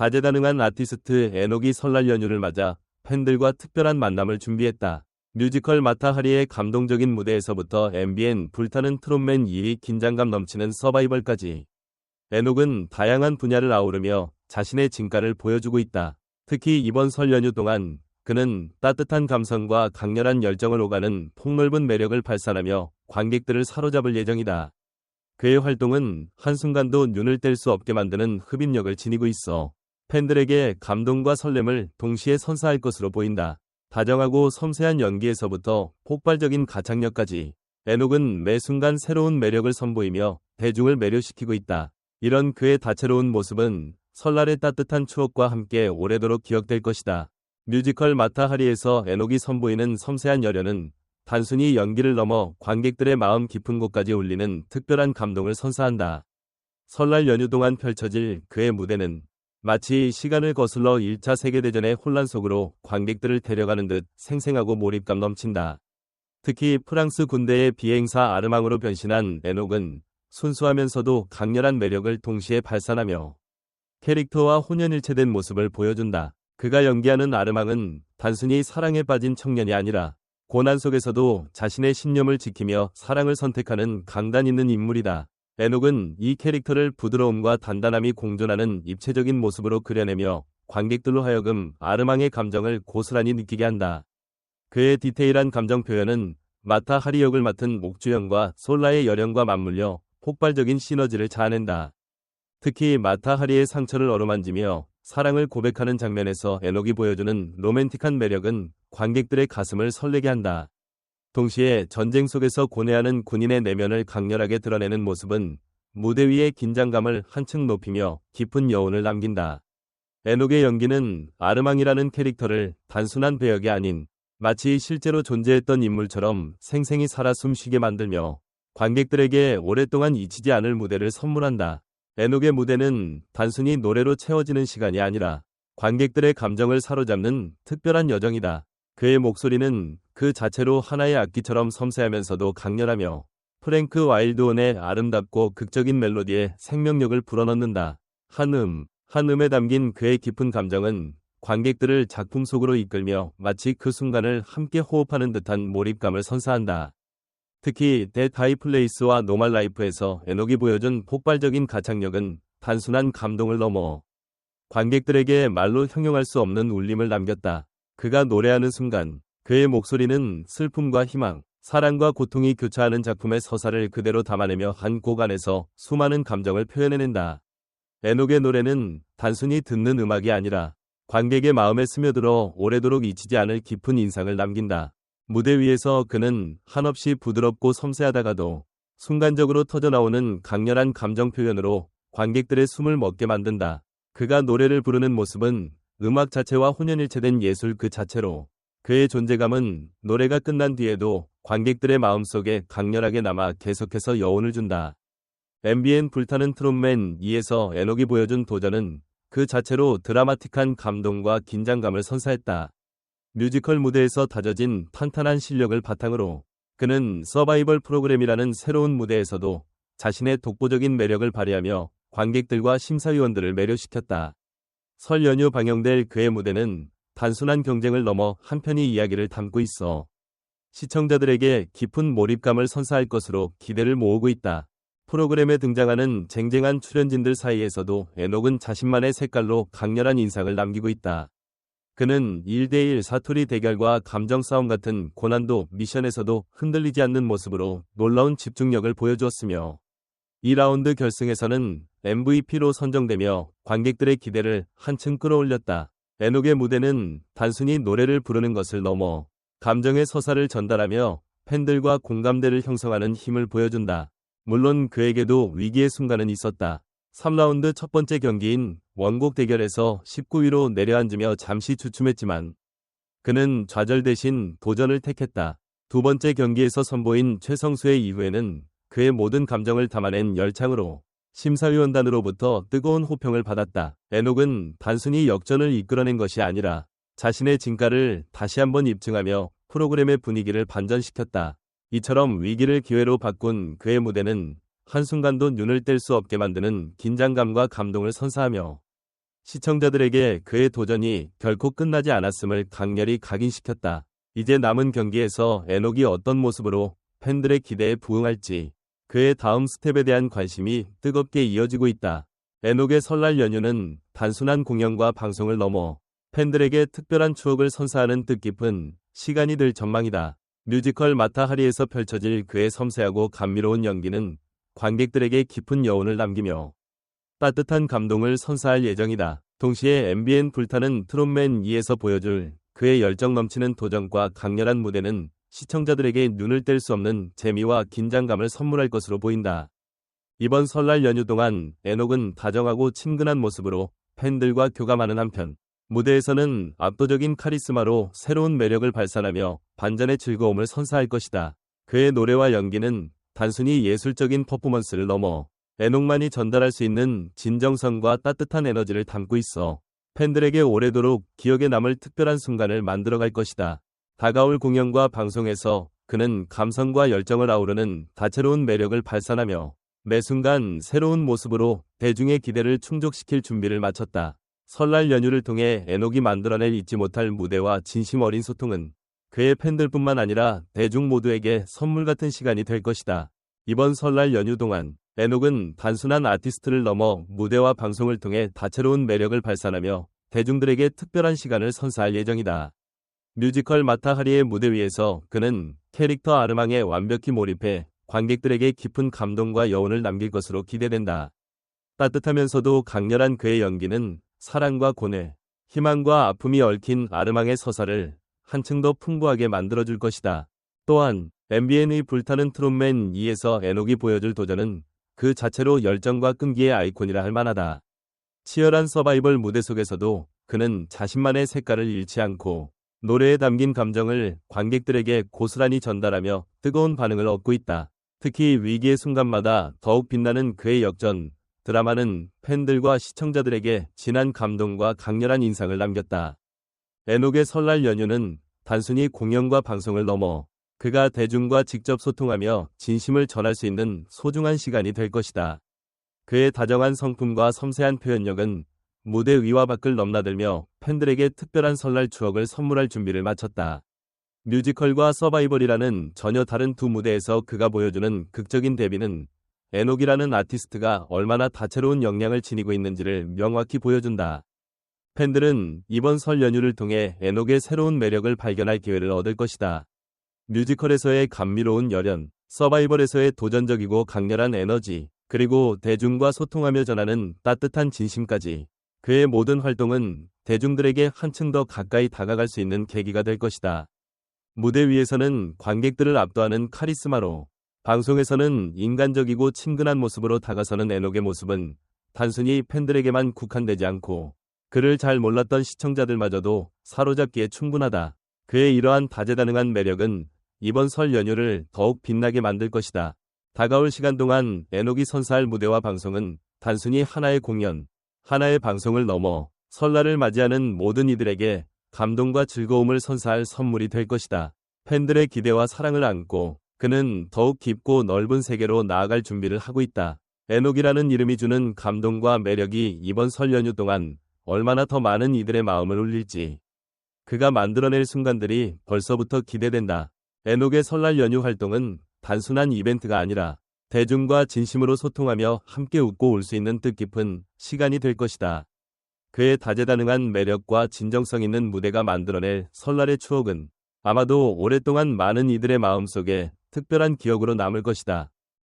다재다능한 아티스트 에녹이 설날 연휴를 맞아 팬들과 특별한 만남을 준비했다. 뮤지컬 마타 하리의 감동적인 무대에서부터 MBN 불타는 트롯맨 2위 긴장감 넘치는 서바이벌까지 에녹은 다양한 분야를 아우르며 자신의 진가를 보여주고 있다. 특히 이번 설 연휴 동안 그는 따뜻한 감성과 강렬한 열정을 오가는 폭넓은 매력을 발산하며 관객들을 사로잡을 예정이다. 그의 활동은 한순간도 눈을 뗄 수 없게 만드는 흡입력을 지니고 있어 팬들에게 감동과 설렘을 동시에 선사할 것으로 보인다. 다정하고 섬세한 연기에서부터 폭발적인 가창력까지 에녹은 매 순간 새로운 매력을 선보이며 대중을 매료시키고 있다. 이런 그의 다채로운 모습은 설날의 따뜻한 추억과 함께 오래도록 기억될 것이다. 뮤지컬 마타하리에서 에녹이 선보이는 섬세한 열연은 단순히 연기를 넘어 관객들의 마음 깊은 곳까지 울리는 특별한 감동을 선사한다. 설날 연휴 동안 펼쳐질 그의 무대는 마치 시간을 거슬러 1차 세계대전의 혼란 속으로 관객들을 데려가는 듯 생생하고 몰입감 넘친다. 특히 프랑스 군대의 비행사 아르망으로 변신한 에녹은 순수하면서도 강렬한 매력을 동시에 발산하며 캐릭터와 혼연일체된 모습을 보여준다. 그가 연기하는 아르망은 단순히 사랑에 빠진 청년이 아니라 고난 속에서도 자신의 신념을 지키며 사랑을 선택하는 강단 있는 인물이다. 에녹은 이 캐릭터를 부드러움과 단단함이 공존하는 입체적인 모습으로 그려내며 관객들로 하여금 아르망의 감정을 고스란히 느끼게 한다. 그의 디테일한 감정 표현은 마타 하리 역을 맡은 옥주영과 솔라의 열연과 맞물려 폭발적인 시너지를 자아낸다. 특히 마타 하리의 상처를 어루만지며 사랑을 고백하는 장면에서 에녹이 보여주는 로맨틱한 매력은 관객들의 가슴을 설레게 한다. 동시에 전쟁 속에서 고뇌하는 군인의 내면을 강렬하게 드러내는 모습은 무대 위의 긴장감을 한층 높이며 깊은 여운을 남긴다. 에녹의 연기는 아르망이라는 캐릭터를 단순한 배역이 아닌 마치 실제로 존재했던 인물처럼 생생히 살아 숨쉬게 만들며 관객들에게 오랫동안 잊히지 않을 무대를 선물한다. 에녹의 무대는 단순히 노래로 채워지는 시간이 아니라 관객들의 감정을 사로잡는 특별한 여정이다. 그의 목소리는 그 자체로 하나의 악기처럼 섬세하면서도 강렬하며 프랭크 와일드온의 아름답고 극적인 멜로디에 생명력을 불어넣는다. 한 음, 한 음에 담긴 그의 깊은 감정은 관객들을 작품 속으로 이끌며 마치 그 순간을 함께 호흡하는 듯한 몰입감을 선사한다. 특히 데 타이 플레이스와 노말 라이프에서 에녹이 보여준 폭발적인 가창력은 단순한 감동을 넘어 관객들에게 말로 형용할 수 없는 울림을 남겼다. 그가 노래하는 순간 그의 목소리는 슬픔과 희망, 사랑과 고통이 교차하는 작품의 서사를 그대로 담아내며 한 곡 안에서 수많은 감정을 표현해낸다. 에녹의 노래는 단순히 듣는 음악이 아니라 관객의 마음에 스며들어 오래도록 잊히지 않을 깊은 인상을 남긴다. 무대 위에서 그는 한없이 부드럽고 섬세하다가도 순간적으로 터져나오는 강렬한 감정 표현으로 관객들의 숨을 먹게 만든다. 그가 노래를 부르는 모습은 음악 자체와 혼연일체된 예술 그 자체로 그의 존재감은 노래가 끝난 뒤에도 관객들의 마음속에 강렬하게 남아 계속해서 여운을 준다. MBN 불타는 트롯맨 2에서 에녹이 보여준 도전은 그 자체로 드라마틱한 감동과 긴장감을 선사했다. 뮤지컬 무대에서 다져진 탄탄한 실력을 바탕으로 그는 서바이벌 프로그램이라는 새로운 무대에서도 자신의 독보적인 매력을 발휘하며 관객들과 심사위원들을 매료시켰다. 설 연휴 방영될 그의 무대는 단순한 경쟁을 넘어 한편의 이야기를 담고 있어 시청자들에게 깊은 몰입감을 선사할 것으로 기대를 모으고 있다. 프로그램에 등장하는 쟁쟁한 출연진들 사이에서도 에녹은 자신만의 색깔로 강렬한 인상을 남기고 있다. 그는 1대1 사투리 대결과 감정 싸움 같은 고난도 미션에서도 흔들리지 않는 모습으로 놀라운 집중력을 보여주었으며 2라운드 결승에서는 MVP로 선정되며 관객들의 기대를 한층 끌어올렸다. 에녹의 무대는 단순히 노래를 부르는 것을 넘어 감정의 서사를 전달하며 팬들과 공감대를 형성하는 힘을 보여준다. 물론 그에게도 위기의 순간은 있었다. 3라운드 첫 번째 경기인 원곡 대결에서 19위로 내려앉으며 잠시 주춤했지만 그는 좌절 대신 도전을 택했다. 두 번째 경기에서 선보인 최성수의 이후에는 그의 모든 감정을 담아낸 열창으로 심사위원단으로부터 뜨거운 호평을 받았다. 에녹은 단순히 역전을 이끌어낸 것이 아니라 자신의 진가를 다시 한번 입증하며 프로그램의 분위기를 반전시켰다. 이처럼 위기를 기회로 바꾼 그의 무대는 한순간도 눈을 뗄 수 없게 만드는 긴장감과 감동을 선사하며 시청자들에게 그의 도전이 결코 끝나지 않았음을 강렬히 각인시켰다. 이제 남은 경기에서 에녹이 어떤 모습으로 팬들의 기대에 부응할지 그의 다음 스텝에 대한 관심이 뜨겁게 이어지고 있다. 에녹의 설날 연휴는 단순한 공연과 방송을 넘어 팬들에게 특별한 추억을 선사하는 뜻깊은 시간이 될 전망이다. 뮤지컬 마타하리에서 펼쳐질 그의 섬세하고 감미로운 연기는 관객들에게 깊은 여운을 남기며 따뜻한 감동을 선사할 예정이다. 동시에 MBN 불타는 트롯맨 2에서 보여줄 그의 열정 넘치는 도전과 강렬한 무대는 시청자들에게 눈을 뗄 수 없는 재미와 긴장감을 선물할 것으로 보인다. 이번 설날 연휴 동안 에녹은 다정하고 친근한 모습으로 팬들과 교감하는 한편 무대에서는 압도적인 카리스마로 새로운 매력을 발산하며 반전의 즐거움을 선사할 것이다. 그의 노래와 연기는 단순히 예술적인 퍼포먼스를 넘어 에녹만이 전달할 수 있는 진정성과 따뜻한 에너지를 담고 있어 팬들에게 오래도록 기억에 남을 특별한 순간을 만들어갈 것이다. 다가올 공연과 방송에서 그는 감성과 열정을 아우르는 다채로운 매력을 발산하며 매 순간 새로운 모습으로 대중의 기대를 충족시킬 준비를 마쳤다. 설날 연휴를 통해 에녹이 만들어낼 잊지 못할 무대와 진심 어린 소통은 그의 팬들뿐만 아니라 대중 모두에게 선물 같은 시간이 될 것이다. 이번 설날 연휴 동안 에녹은 단순한 아티스트를 넘어 무대와 방송을 통해 다채로운 매력을 발산하며 대중들에게 특별한 시간을 선사할 예정이다. 뮤지컬 마타하리의 무대 위에서 그는 캐릭터 아르망에 완벽히 몰입해 관객들에게 깊은 감동과 여운을 남길 것으로 기대된다. 따뜻하면서도 강렬한 그의 연기는 사랑과 고뇌, 희망과 아픔이 얽힌 아르망의 서사를 한층 더 풍부하게 만들어줄 것이다. 또한 MBN의 불타는 트롯맨 2에서 에녹이 보여줄 도전은 그 자체로 열정과 끈기의 아이콘이라 할 만하다. 치열한 서바이벌 무대 속에서도 그는 자신만의 색깔을 잃지 않고 노래에 담긴 감정을 관객들에게 고스란히 전달하며 뜨거운 반응을 얻고 있다. 특히 위기의 순간마다 더욱 빛나는 그의 역전, 드라마는 팬들과 시청자들에게 진한 감동과 강렬한 인상을 남겼다. 에녹의 설날 연휴는 단순히 공연과 방송을 넘어 그가 대중과 직접 소통하며 진심을 전할 수 있는 소중한 시간이 될 것이다. 그의 다정한 성품과 섬세한 표현력은 무대 위와 밖을 넘나들며 팬들에게 특별한 설날 추억을 선물할 준비를 마쳤다. 뮤지컬과 서바이벌이라는 전혀 다른 두 무대에서 그가 보여주는 극적인 데뷔는 에녹이라는 아티스트가 얼마나 다채로운 역량을 지니고 있는지를 명확히 보여준다. 팬들은 이번 설 연휴를 통해 에녹의 새로운 매력을 발견할 기회를 얻을 것이다. 뮤지컬에서의 감미로운 열연, 서바이벌에서의 도전적이고 강렬한 에너지, 그리고 대중과 소통하며 전하는 따뜻한 진심까지 그의 모든 활동은 대중들에게 한층 더 가까이 다가갈 수 있는 계기가 될 것이다. 무대 위에서는 관객들을 압도하는 카리스마로 방송에서는 인간적이고 친근한 모습으로 다가서는 에녹의 모습은 단순히 팬들에게만 국한되지 않고 그를 잘 몰랐던 시청자들마저도 사로잡기에 충분하다. 그의 이러한 다재다능한 매력은 이번 설 연휴를 더욱 빛나게 만들 것이다. 다가올 시간 동안 에녹이 선사할 무대와 방송은 단순히 하나의 공연, 하나의 방송을 넘어 설날을 맞이하는 모든 이들에게 감동과 즐거움을 선사할 선물이 될 것이다. 팬들의 기대와 사랑을 안고 그는 더욱 깊고 넓은 세계로 나아갈 준비를 하고 있다. 에녹이라는 이름이 주는 감동과 매력이 이번 설 연휴 동안 얼마나 더 많은 이들의 마음을 울릴지. 그가 만들어낼 순간들이 벌써부터 기대된다. 에녹의 설날 연휴 활동은 단순한 이벤트가 아니라 대중과 진심으로 소통하며 함께 웃고 올 수 있는 뜻깊은 시간이 될 것이다. 그의 다재다능한 매력과 진정성 있는 무대가 만들어낼 설날의 추억은 아마도 오랫동안 많은 이들의 마음속에 특별한 기억으로 남을 것이다.